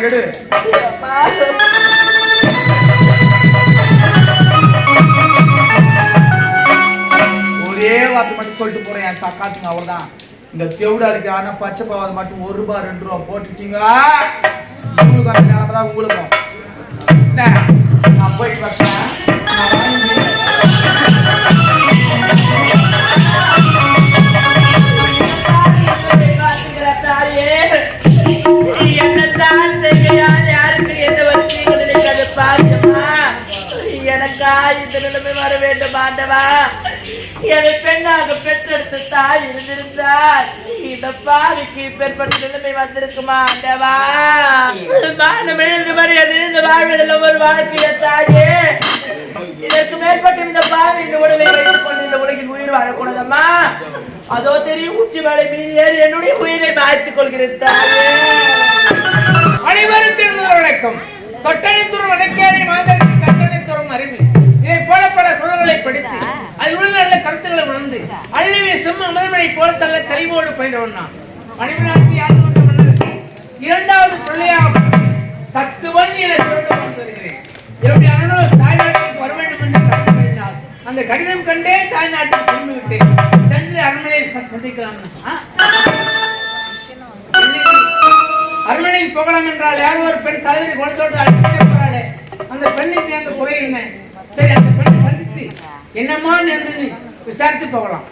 எடு ஒரே வார்த்தை மட்டும் சொல்லிட்டு போறேன் என் சக்காத்துங்க அவர்தான் இந்த தெவிடாளுக்கு ஆனா பச்சை பாவாது மட்டும் ஒரு ரூபாய் ரெண்டு ரூபா போட்டுட்டீங்க உங்களுக்கு அந்த நிலைமை தான் உங்களுக்கும். என்ன? நான் போயிட்டு வரேன். இந்த நிலைமை வர வேண்டும் ஆண்டவா. என்னை பெண்ணாக பெற்றெடுத்த தாய் இருந்திருந்தார் இந்த பாவிக்கு பெற்பட்ட நிலைமை வந்திருக்குமா ஆண்டவா? மானம் எழுந்து மரியாதை எழுந்து வாழ்வதில் ஒரு வாழ்க்கைய தாயே. இதற்கு மேற்பட்ட இந்த பாவி இந்த உடலை வைத்துக் கொண்டு இந்த உலகில் உயிர் வாழக்கூடாதம்மா. அதோ தெரியும் உச்சி மலை மீறி ஏறி என்னுடைய உயிரை மாய்த்துக் கொள்கிறேன் தாயே. அனைவருக்கும் முதல் வணக்கம். தொட்டணித்துறை வணக்கேணி மாந்தருக்கு கட்டளைத்துறம் அறிவு. இதை போல பல குணங்களை படித்து அதில் உள்ள நல்ல கருத்துக்களை உணர்ந்து அள்ளிவிய செம்ம முதன்மனை போல தள்ள தெளிவோடு பயின்றவன் நான். மன்னருக்கு இரண்டாவது பிள்ளையாக தத்துவன் என கொண்டு வருகிறேன். என்னுடைய அண்ணன் தாய்நாட்டுக்கு வர வேண்டும் என்று கடிதம் எழுதினார் அந்த கடிதம் கண்டே தாய்நாட்டுக்கு திரும்பி விட்டேன் சென்று அரண்மனையில் ச- சந்திக்கலாம்? அரண்மனையில் போகலாம் என்றால் யாரோ ஒரு பெண் தலைவரி குணத்தோடு அழைத்துட்டே போறாளே அந்த பெண்ணுக்கு அந்த குறை என்ன? சரி அந்த பெண்ணை சந்தித்து. என்னம்மான்னு விசாரித்து போகலாம்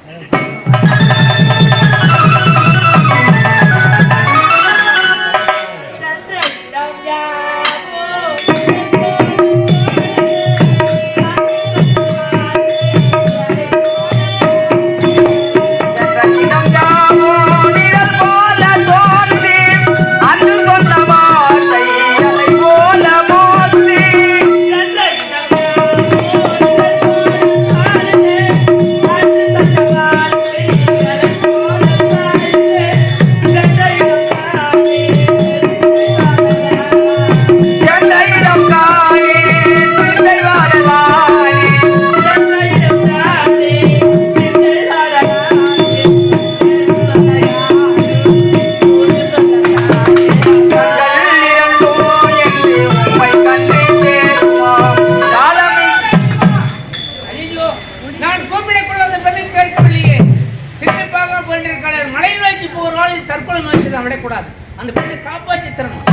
ஒரு நாள் தற்கொலை முயற்சி தான் விடக்கூடாது. அந்த பெண்ணை காப்பாற்றி தரணும்.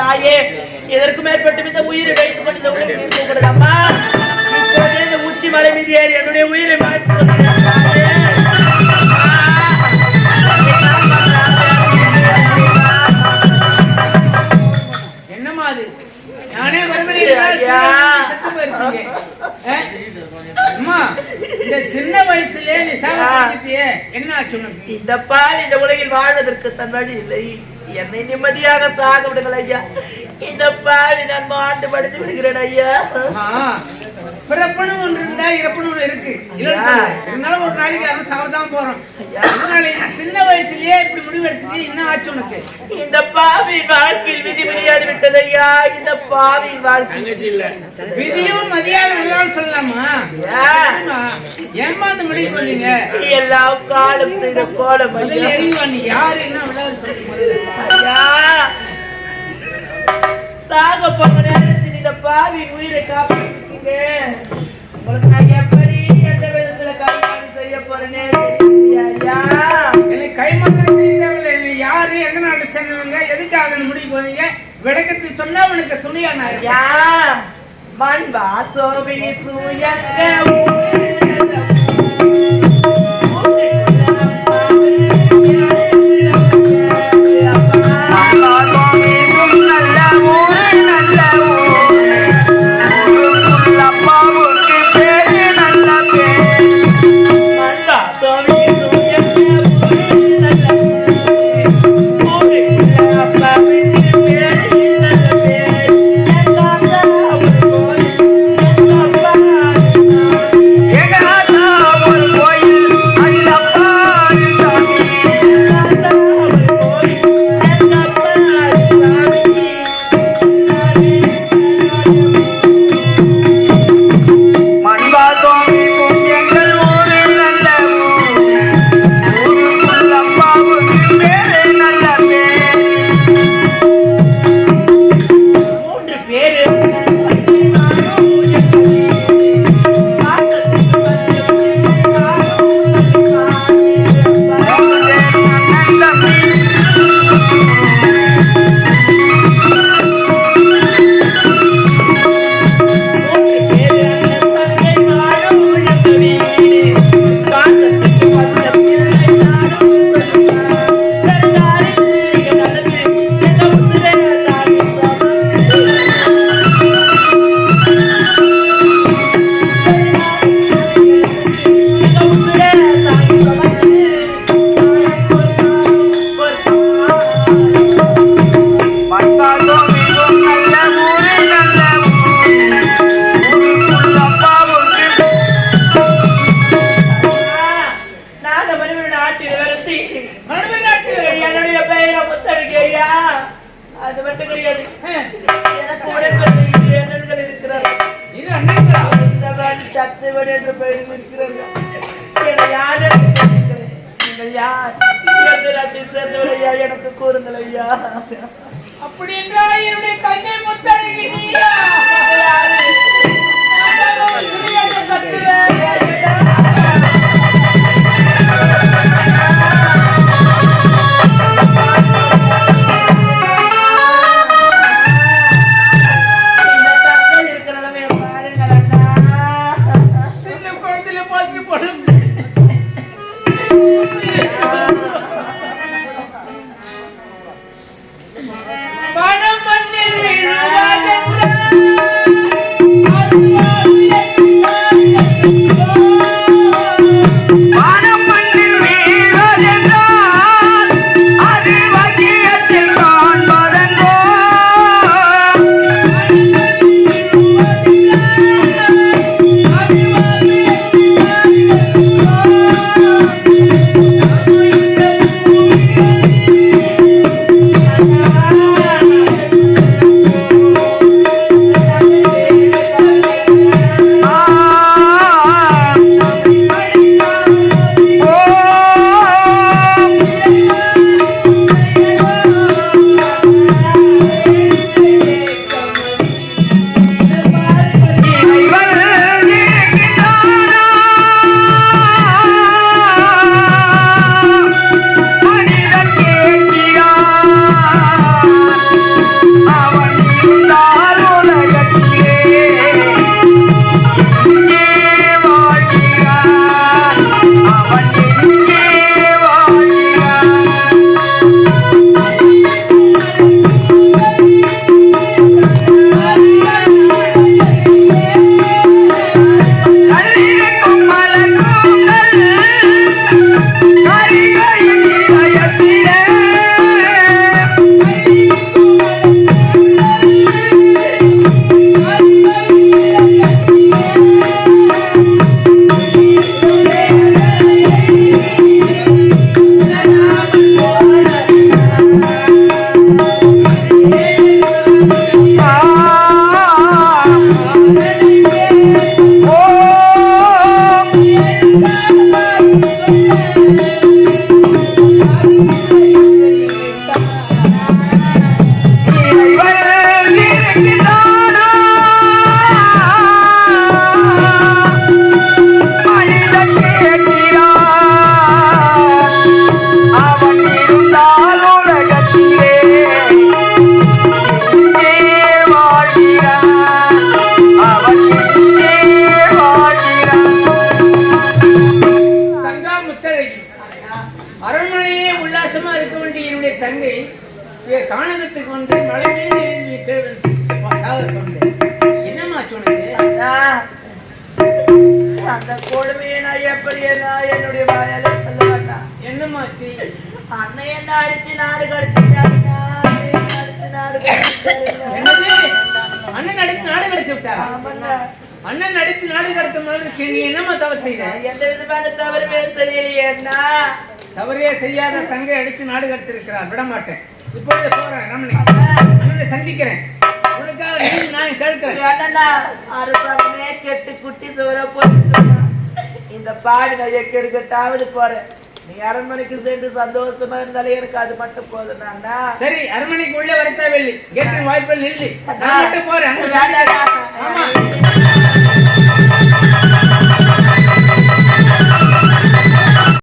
தாயே இதற்கு மேற்பட்டு இந்த உயிரை வைத்துக் கொண்டு இந்த உலகில் இருக்கக்கூடாதம்மா இப்போதே இந்த உச்சி மலை மீது ஏறி என்னுடைய உயிரை தாயே. என்னம்மா அது? நானே? அம்மா இந்த சின்ன வயசுலயே நீ என்ன ஆச்சு இந்த பால் இந்த உலகில் வாழ்வதற்கு தன் வழி இல்லை. என்னை நிம்மதியாக சாக விடுங்கள் ஐயா. இந்த பாவி நான் மாண்டு படுத்து விடுகிறேன் ஐயா. ஆ, பிறப்புன்னு ஒன்று இருந்தா இறப்புன்னு ஒன்று இருக்கு. இருந்தாலும் ஒரு நாளைக்கு யாரும் சாவதான் போறோம். சின்ன வயசுலயே இப்படி முடிவு எடுத்துட்டு என்ன ஆச்சு உனக்கு? இந்த பாவி வாழ்க்கையில் விதி விளையாடி விட்டது ஐயா. இந்த பாவி வாழ்க்கை விதியும் மதியாதம் எல்லாம் சொல்லலாமா. ஆமா. ஏமாந்து முடிவு பண்ணீங்க? எல்லாம் காலம் செய்த கோலம் யாரு என்ன சாக போன நேரத்தில் இந்த பாவி உயிரை காப்பாற்றிருக்கீங்க உங்களுக்கு நான் எப்படி எந்த விதத்துல கைமாறு செய்ய போறேன்னு கைமாறு செய்ய தேவையில்லை. யாரு எந்த நாட்டை சேர்ந்தவங்க எதுக்காக முடிவு போனீங்க விளக்கத்தை சொன்னா உனக்கு துணியா நான் யா மண் வாசோவினி சூயக்க ஐயா எனக்கு கூறுங்கள் ஐயா. அப்படி என்றால் என்னுடைய கண்ணை முத்தழகி ஏ காணகத்துக்கு வந்து மலை சாக சொன்னேன். என்னம்மா சொன்னது அந்த கொடுமையை நான் எப்படி நான் என்னுடைய வாயால சொல்ல மாட்டேன்? என்னம்மா அண்ணன் என்ன அடிச்சு நாடு அண்ணன் அடித்து நாடு கடத்தி ஆமாண்ணா. அண்ணன் அடித்து நாடு கடத்தும் போது நீ என்னம்மா தவறு செய்த? எந்த விதமான தவறுமே அண்ணா. தவறே செய்யாத தங்கை அடித்து நாடு கடத்திருக்கிறார் விட மாட்டேன் இப்பொழுது போறேன் அண்ணனை சந்திக்கிறேன். உனக்காக நீதி நான் கேட்கிறேன். அரசாங்கமே கெட்டு குட்டி சோற போட்டுருக்கான். இந்த பாடு நான் எக்கெடுக்கத்தாவது போறேன். நீ அரண்மனைக்கு சென்று சந்தோஷமா இருந்தாலே எனக்கு அது மட்டும் போதும் சரி அரண்மனைக்கு உள்ளே வரத்தா வெள்ளி. கேட்டின் வாய்ப்பில் நில்லு. நான் மட்டும் போறேன். ஆமா.